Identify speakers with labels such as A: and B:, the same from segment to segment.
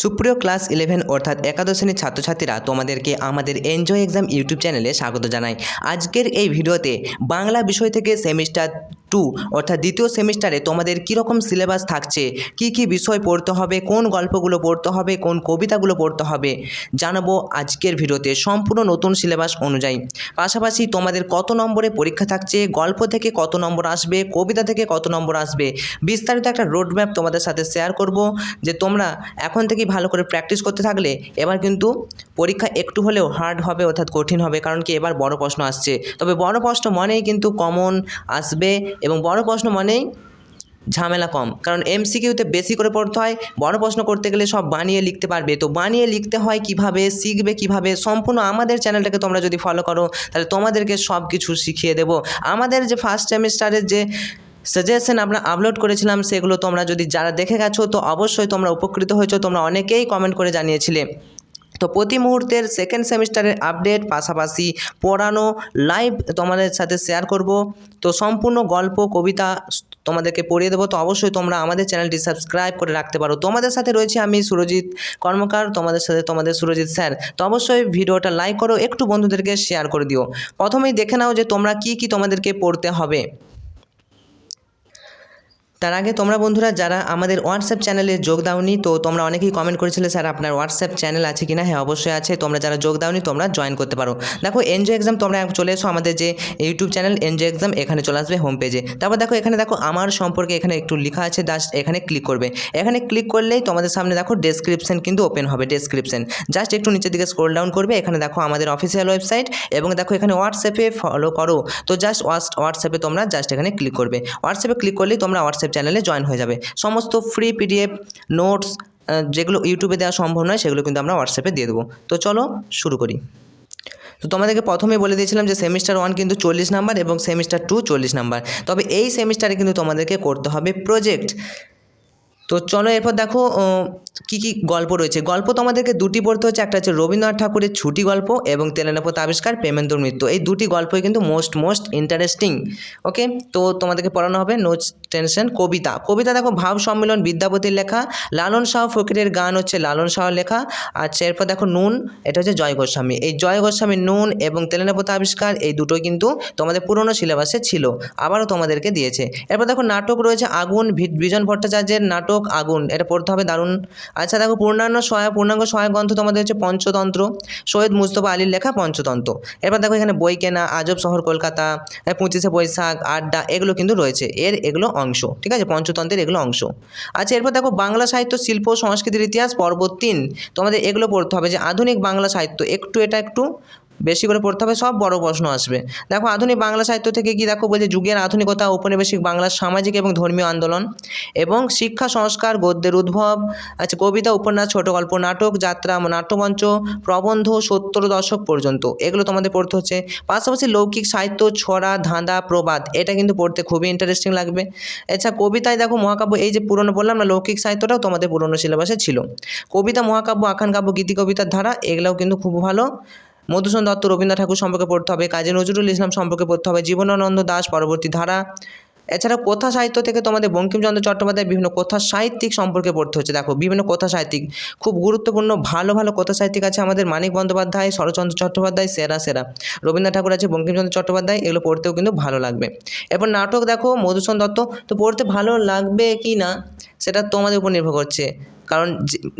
A: সুপ্রিয় class eleven অর্থাৎ একাদশ শ্রেণির ছাত্রছাত্রীরা তোমাদেরকে আমাদের এনজয় এক্সাম ইউটিউব চ্যানেলে স্বাগত জানাই। আজকের এই ভিডিওতে বাংলা বিষয় থেকে সেমিস্টার টু অর্থাৎ দ্বিতীয় সেমিস্টারে তোমাদের কীরকম সিলেবাস থাকছে, কি কি বিষয় পড়তে হবে, কোন গল্পগুলো পড়তে হবে, কোন কবিতাগুলো পড়তে হবে, জানাব আজকের ভিডিওতে সম্পূর্ণ নতুন সিলেবাস অনুযায়ী। পাশাপাশি তোমাদের কত নম্বরে পরীক্ষা থাকছে, গল্প থেকে কত নম্বর আসবে, কবিতা থেকে কত নম্বর আসবে, বিস্তারিত একটা রোডম্যাপ তোমাদের সাথে শেয়ার করব, যে তোমরা এখন থেকেই ভালো করে প্র্যাকটিস করতে থাকলে এবার কিন্তু পরীক্ষা একটু হলেও হার্ড হবে, অর্থাৎ কঠিন হবে, কারণ কি এবার বড় প্রশ্ন আসছে। তবে বড় প্রশ্ন মানেই কিন্তু কমন আসবে এবং বড় প্রশ্ন মানেই ঝামেলা কম। কারণ এমসিকিউতে বেশি করে পড়তে হয়, বড় প্রশ্ন করতে গেলে সব বানিয়ে লিখতে পারবে। তো বানিয়ে লিখতে হয় কীভাবে, শিখবে কীভাবে, সম্পূর্ণ আমাদের চ্যানেলটাকে তোমরা যদি ফলো করো, তাহলে তোমাদেরকে সব কিছু শিখিয়ে দেবো। আমাদের যে ফার্স্ট সেমিস্টারের যে সাজেশন আমরা আপলোড করেছিলাম, সেগুলো তোমরা যদি যারা দেখে গেছো, তো অবশ্যই তোমরা উপকৃত হয়েছো, তোমরা অনেকেই কমেন্ট করে জানিয়েছিলে। তো প্রতি মুহূর্তের সেকেন্ড সেমিস্টারের আপডেট পাশাপাশি পড়ানো লাইভ তোমাদের সাথে শেয়ার করব। তো সম্পূর্ণ গল্প, কবিতা তোমাদেরকে পড়িয়ে দেবো। তো অবশ্যই তোমরা আমাদের চ্যানেলটি সাবস্ক্রাইব করে রাখতে পারো। তোমাদের সাথে রয়েছে আমি সুরজিৎ কর্মকার, তোমাদের সাথে তোমাদের সুরজিৎ স্যার। তো অবশ্যই ভিডিওটা লাইক করো, একটু বন্ধুদেরকে শেয়ার করে দিও। প্রথমেই দেখে নাও যে তোমরা কি কি তোমাদেরকে পড়তে হবে। তার আগে তোমরা বন্ধুরা যারা আমাদের হোয়াটসঅ্যাপ চ্যানেলে যোগ দাওনি, তো তোমরা অনেকেই কমেন্ট করেছিলে, স্যার, আপনার হোয়াটসঅ্যাপ চ্যানেল আছে কিনা? হ্যাঁ অবশ্যই আছে। তোমরা যারা যোগ দাওনি, তোমরা জয়েন করতে পারো। দেখো এনজয় এক্সাম তোমরা চলে এসো আমাদের যে ইউটিউব চ্যানেল এনজয় এক্সাম এখানে চলে আসবে হোম পেজে তারপর দেখো, এখানে দেখো, আমার সম্পর্কে এখানে একটু লেখা আছে জাস্ট এখানে ক্লিক করবে। এখানে ক্লিক করলেই তোমাদের সামনে দেখো ডেসক্রিপশন কিন্তু ওপেন হবে ডেসক্রিপশন জাস্ট একটু নিচের দিকে স্ক্রোল ডাউন করবে, এখানে দেখো আমাদের অফিসিয়াল ওয়েবসাইট এবং দেখো, এখানে হোয়াটসঅ্যাপে ফলো করো। তো জাস্ট হোয়াটসঅ্যাপে তোমরা জাস্ট এখানে ক্লিক করবে। হোয়াটসঅ্যাপে ক্লিক করলেই তোমরা হোয়াটসঅ্যাপ চ্যানেলে জয়েন হয়ে যাবে। সমস্ত ফ্রি পিডিএফ নোটস যেগুলো ইউটিউবে দেওয়া সম্ভব নয়, সেগুলো কিন্তু আমরা হোয়াটসঅ্যাপে দিয়ে দেবো। তো চলো শুরু করি। তো তোমাদেরকে প্রথমেই বলে দিয়েছিলাম যে সেমিস্টার ওয়ান কিন্তু চল্লিশ নাম্বার এবং সেমিস্টার টু চল্লিশ নাম্বার। তবে এই সেমিস্টারে কিন্তু তোমাদেরকে করতে হবে প্রজেক্ট তো চলো এরপর দেখো কী কী গল্প রয়েছে। গল্প তোমাদেরকে দুটি পড়তে হচ্ছে, একটা হচ্ছে রবীন্দ্রনাথ ঠাকুরের ছুটি গল্প এবং তেলেনাপথ আবিষ্কার প্রেমেন্দ্র মৃত্যু। এই দুটি গল্পই কিন্তু মোস্ট মোস্ট ইন্টারেস্টিং ওকে তো তোমাদেরকে পড়ানো হবে নো টেনশন কবিতা। কবিতা দেখো, ভাব সম্মেলন, বিদ্যাপতির লেখা, লালন শাহ ফকিরের গান হচ্ছে লালন শাহর লেখা। আর এরপর দেখো নুন, এটা হচ্ছে জয় গোস্বামী। এই জয় গোস্বামীর নুন এবং তেলেনাপথ আবিষ্কার, এই দুটোই কিন্তু তোমাদের পুরনো সিলেবাসে ছিল, আবারও তোমাদেরকে দিয়েছে। এরপর দেখো নাটক রয়েছে, আগুন বিজন ভট্টাচার্যের নাটক আগুন, এটা পড়তে হবে দারুণ। আচ্ছা দেখো, পূর্ণাঙ্গ সহায় পূর্ণাঙ্গ সহায়ক গ্রন্থ তোমাদের হচ্ছে পঞ্চতন্ত্র। সৈয়দ মুস্তফা আলীর লেখা পঞ্চতন্ত্র। এরপর দেখো এখানে বই কেনা, আজব শহর কলকাতা পঁচিশে বৈশাখ, আড্ডা, এগুলো কিন্তু রয়েছে। এর এগুলো অংশ, ঠিক আছে? পঞ্চতন্ত্রের এগুলো অংশ। আচ্ছা এরপর দেখো বাংলা সাহিত্য, শিল্প, সংস্কৃতির ইতিহাস পর্ব তিন। তোমাদের এগুলো পড়তে হবে যে আধুনিক বাংলা সাহিত্য, একটু এটা একটু বেশি করে পড়তে হবে, সব বড় প্রশ্ন আসবে। দেখো, আধুনিক বাংলা সাহিত্য থেকে কি দেখো, বলছে যুগের আধুনিকতা, ঔপনিবেশিক বাংলার সামাজিক এবং ধর্মীয় আন্দোলন এবং শিক্ষা, সংস্কার, গদ্যের উদ্ভব আচ্ছা কবিতা, উপন্যাস, ছোট গল্প, নাটক, যাত্রা, নাট্যমঞ্চ, প্রবন্ধ, সত্তর দশক পর্যন্ত। এগুলো তোমাদের পড়তে হচ্ছে। পাশাপাশি লৌকিক সাহিত্য, ছড়া, ধাঁধা, প্রবাদ, এটা কিন্তু পড়তে খুবই ইন্টারেস্টিং লাগবে। আচ্ছা কবিতায় দেখো, মহাকাব্য, এই যে পুরনো বললাম না, লৌকিক সাহিত্যটাও তোমাদের পুরনো সিলেবাসে ছিল। কবিতা, মহাকাব্য আখ্যান কাব্য, গীতি, কবিতার ধারা, এগুলোও কিন্তু খুব ভালো। মধুসূদন দত্ত, রবীন্দ্রনাথ ঠাকুর সম্পর্কে পড়তে হবে, কাজী নজরুল ইসলাম সম্পর্কে পড়তে হবে, জীবনানন্দ দাস পরবর্তী ধারা। এছাড়া কথা সাহিত্য থেকে তোমাদের বঙ্কিমচন্দ্র চট্টোপাধ্যায় বিভিন্ন কথা সাহিত্যিক সম্পর্কে পড়তে হচ্ছে? দেখো, বিভিন্ন কথা সাহিত্যিক, খুব গুরুত্বপূর্ণ, ভালো ভালো কথা সাহিত্যিক আছে আমাদের মানিক বন্দ্যোপাধ্যায়, শরৎচন্দ্র চট্টোপাধ্যায়, সেরা সেরা। রবীন্দ্রনাথ ঠাকুর আছে বঙ্কিমচন্দ্র চট্টোপাধ্যায়, এগুলো পড়তেও কিন্তু ভালো লাগবে। এরপর নাটক দেখো, মধুসূদন দত্ত, তো পড়তে ভালো লাগবে কি না? সেটা তোমাদের উপর নির্ভর করছে। কারণ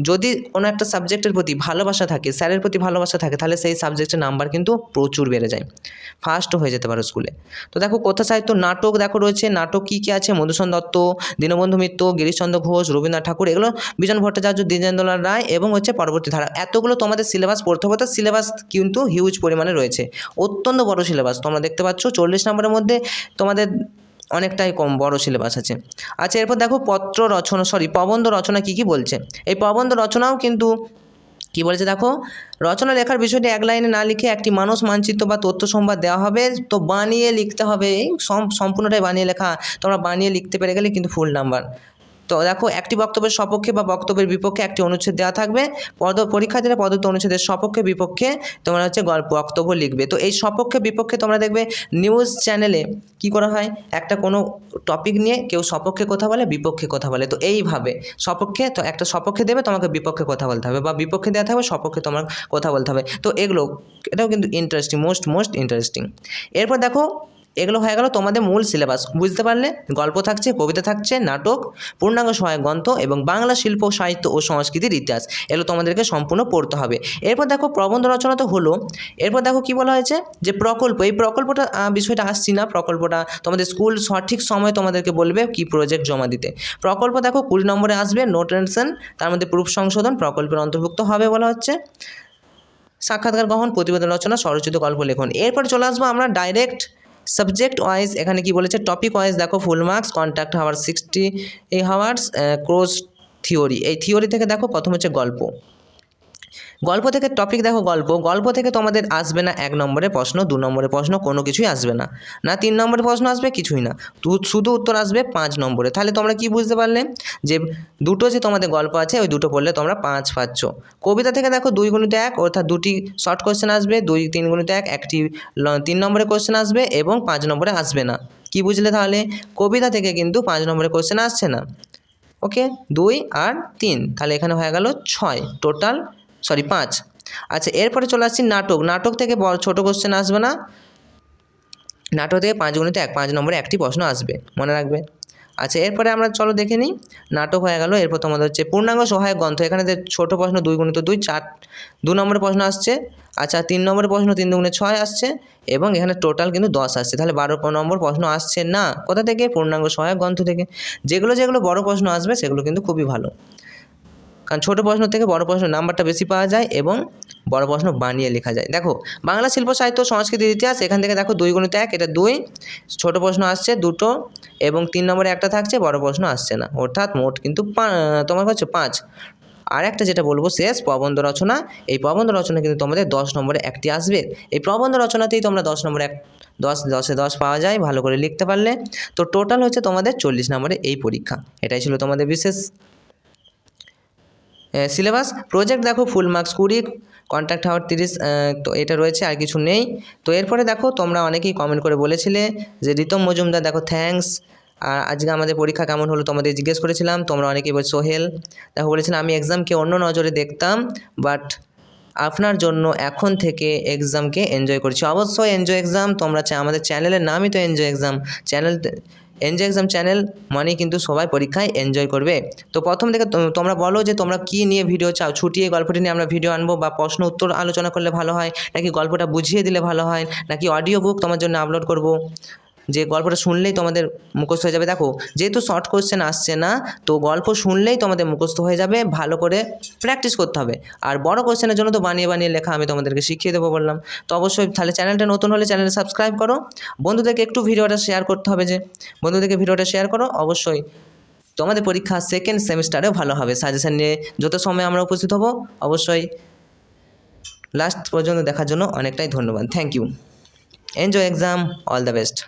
A: যদি কোনো একটা সাবজেক্টের প্রতি ভালোবাসা থাকে, স্যারের প্রতি ভালোবাসা থাকে, তাহলে সেই সাবজেক্টের নাম্বার কিন্তু প্রচুর বেড়ে যায়। ফার্স্টও হয়ে যেতে পারো স্কুলে তো দেখো, কথা সাহিত্য নাটক দেখো রয়েছে, নাটক কী কী আছে? মধুসূদন দত্ত, দীনবন্ধু মিত্র, গিরিশচন্দ্র ঘোষ, রবীন্দ্রনাথ ঠাকুর, এগুলো বিজন ভট্টাচার্য, দ্বিজেন্দ্রলাল রায় এবং হচ্ছে পরবর্তী ধারা। এতগুলো তোমাদের সিলেবাস পড়তে হবে সিলেবাস কিন্তু হিউজ পরিমাণে রয়েছে। অত্যন্ত বড় সিলেবাস তোমরা দেখতে পাচ্ছ, চল্লিশ নম্বরের মধ্যে তোমাদের অনেকটাই কম, বড় সিলেবাস আছে। আচ্ছা এরপর দেখো পত্র রচনা সরি প্রবন্ধ রচনা কি কি বলছে? এই প্রবন্ধ রচনাও কিন্তু কি বলেছে দেখো? রচনা লেখার বিষয়টি এক লাইনে না লিখে একটি মানুষ মানচিত্র বা তথ্য সংবাদ দেওয়া হবে, তো বানিয়ে লিখতে হবে। সম্পূর্ণটাই বানিয়ে লেখা। তোমরা বানিয়ে লিখতে পেরে গেলে কিন্তু ফুল নাম্বার তো দেখো, একটি বক্তব্যের সপক্ষে বা বক্তব্যের বিপক্ষে একটি অনুচ্ছেদ দেওয়া থাকবে। পদ পরীক্ষার্থীরা প্রদত্ত অনুচ্ছেদের সপক্ষে, বিপক্ষে তোমরা হচ্ছে গল্প, বক্তব্য লিখবে। তো এই সপক্ষে, বিপক্ষে তোমরা দেখবে নিউজ চ্যানেলে কি করা হয়? একটা কোনো টপিক নিয়ে কেউ সপক্ষে কথা বলে, বিপক্ষে কথা বলে। তো এইভাবে সপক্ষে, তো একটা সপক্ষে দেবে, তোমাকে বিপক্ষে কথা বলতে হবে বা বিপক্ষে দেওয়া থাকবে, সপক্ষে তোমার কথা বলতে হবে। তো এগুলো, এটাও কিন্তু ইন্টারেস্টিং মোস্ট মোস্ট ইন্টারেস্টিং এরপর দেখো এগুলো হয়ে গেল তোমাদের মূল সিলেবাস বুঝতে পারলে? গল্প থাকছে, কবিতা থাকছে, নাটক, পূর্ণাঙ্গ সহায়ক গ্রন্থ এবং বাংলা শিল্প, সাহিত্য ও সংস্কৃতির ইতিহাস। এগুলো তোমাদেরকে সম্পূর্ণ পড়তে হবে। এরপর দেখো প্রবন্ধ রচনা তো হলো। এরপর দেখো কি বলা হয়েছে? যে প্রকল্প, এই প্রকল্পটা বিষয়টা আসছি না। প্রকল্পটা তোমাদের স্কুল সঠিক সময় তোমাদেরকে বলবে কি প্রজেক্ট জমা দিতে। প্রকল্প দেখো কুড়ি নম্বরে আসবে নো টেনশন তার মধ্যে প্রুফ সংশোধন, প্রকল্পের অন্তর্ভুক্ত হবে বলা হচ্ছে। সাক্ষাৎকার গ্রহণ, প্রতিবেদন রচনা, স্বরচিত গল্প লেখন। এরপর চলে আসব আমরা ডাইরেক্ট সাবজেক্ট ওয়াইজ এখানে কি বলেছে? টপিক ওয়াইজ দেখো full marks contact hour sixty এই হাওয়ার্স ক্রোজ থিওরি এই থিওরি থেকে দেখো, প্রথম হচ্ছে গল্প। গল্প থেকে টপিক দেখো গল্প। গল্প থেকে তোমাদের আসবে না এক নম্বরে প্রশ্ন, দু নম্বরে প্রশ্ন, কোনো কিছুই আসবে না। না তিন নম্বরে প্রশ্ন আসবে, কিছুই না। শুধু উত্তর আসবে পাঁচ নম্বরে। তাহলে তোমরা কি বুঝতে পারলে? যে দুটো যে তোমাদের গল্প আছে, ওই দুটো পড়লে তোমরা পাঁচ পাচ্ছ। কবিতা থেকে দেখো দুই গুণিত এক, অর্থাৎ দুটি শর্ট কোশ্চেন আসবে, দুই তিন গুণিত এক, একটি তিন নম্বরে কোশ্চেন আসবে এবং পাঁচ নম্বরে আসবে না। কি বুঝলে তাহলে? কবিতা থেকে কিন্তু পাঁচ নম্বরে কোশ্চেন আসছে না। ওকে? দুই আর তিন। তাহলে এখানে হয়ে গেল ছয়। টোটাল সরি, পাঁচ। আচ্ছা এরপরে চলে আসছি নাটক। নাটক থেকে ছোটো কোশ্চেন আসবে না? নাটক থেকে পাঁচ গুণিত এক, পাঁচ নম্বরে একটি প্রশ্ন আসবে। মনে রাখবে? আচ্ছা এরপরে আমরা চলো দেখে নিই। নাটক হয়ে গেল, এরপর তোমাদের হচ্ছে পূর্ণাঙ্গ সহায়ক গ্রন্থ। এখানে ছোটো প্রশ্ন দুই গুণিত দুই, চার, দু নম্বরের প্রশ্ন আসছে। আচ্ছা তিন নম্বরের প্রশ্ন তিন দুগুণে ছয় আসছে এবং এখানে টোটাল কিন্তু দশ আসছে। তাহলে বারো নম্বর প্রশ্ন আসছে না? কোথা থেকে? পূর্ণাঙ্গ সহায়ক গ্রন্থ থেকে। যেগুলো যেগুলো বড় প্রশ্ন আসবে, সেগুলো কিন্তু খুবই ভালো। কারণ ছোটো প্রশ্ন থেকে বড় প্রশ্ন নাম্বারটা বেশি পাওয়া যায় এবং বড় প্রশ্ন বানিয়ে লেখা যায়। দেখো, বাংলা শিল্প, সাহিত্য সংস্কৃতির ইতিহাস, এখান থেকে দেখো দুই গুণিত এক, এটা দুই। ছোটো প্রশ্ন আসছে দুটো এবং তিন নম্বরে একটা থাকছে, বড় প্রশ্ন আসছে না। অর্থাৎ মোট কিন্তু তোমার হচ্ছে পাঁচ। আর একটা যেটা বলব শেষ, প্রবন্ধ রচনা। এই প্রবন্ধ রচনা কিন্তু তোমাদের দশ নম্বরে একটি আসবে। এই প্রবন্ধ রচনাতেই তোমরা দশ নম্বরে এক, দশ, দশে দশ পাওয়া যায়, ভালো করে লিখতে পারলে। তো টোটাল হচ্ছে তোমাদের চল্লিশ নম্বরে এই পরীক্ষা। এটাই ছিল তোমাদের বিশেষ সিলেবাস। প্রজেক্ট দেখো ফুল মার্কস কুড়ি কন্ট্যাক্ট হাওয়ার তিরিশ তো এটা রয়েছে, আর কিছু নেই। তো এরপরে দেখো, তোমরা অনেকেই কমেন্ট করে বলেছিলে যে রিতম মজুমদার, দেখো থ্যাঙ্কস আর আজকে আমাদের পরীক্ষা কেমন হলো তোমাদের জিজ্ঞেস করেছিলাম, তোমরা অনেকেই বল সোহেল। দেখো, বলেছিলাম, আমি এক্সামকে অন্য নজরে দেখতাম বাট আপনার জন্য এখন থেকে এক্সামকে এনজয় করছি। অবশ্যই এনজয় এক্সাম তোমরা আমাদের চ্যানেলের নামই তো enjoy exam channel enjoy exam channel মানে কিন্তু সবাই পরীক্ষায় এনজয় করবে। তো প্রথম থেকে তোমরা বলো যে তোমরা কী নিয়ে ভিডিও চাও? ছুটিয়ে গল্পটি নিয়ে আমরা ভিডিও আনব বা প্রশ্ন উত্তর আলোচনা করলে ভালো হয়? নাকি গল্পটা বুঝিয়ে দিলে ভালো হয়? নাকি অডিও বুক তোমার জন্য আপলোড করব? যে গল্পটা শুনলেই তোমাদের মুখস্থ হয়ে যাবে। দেখো, যেহেতু শর্ট কোশ্চেন আসছে না, তো গল্প শুনলেই তোমাদের মুখস্থ হয়ে যাবে, ভালো করে প্র্যাকটিস করতে হবে। আর বড় কোশ্চেনের জন্য তো বানিয়ে বানিয়ে লেখা আমি তোমাদেরকে শিখিয়ে দেবো বললাম। তো অবশ্যই তাহলে চ্যানেলটা নতুন হলে চ্যানেল সাবস্ক্রাইব করো। বন্ধুদেরকে একটু ভিডিওটা শেয়ার করতে হবে যে, বন্ধুদেরকে ভিডিওটা শেয়ার করো। অবশ্যই তোমাদের পরীক্ষা সেকেন্ড সেমিস্টারেও ভালো হবে। সাজেশন নিয়ে যত সময় আমরা উপস্থিত হব, অবশ্যই লাস্ট পর্যন্ত দেখার জন্য অনেকটাই ধন্যবাদ। Thank you enjoy exam all the best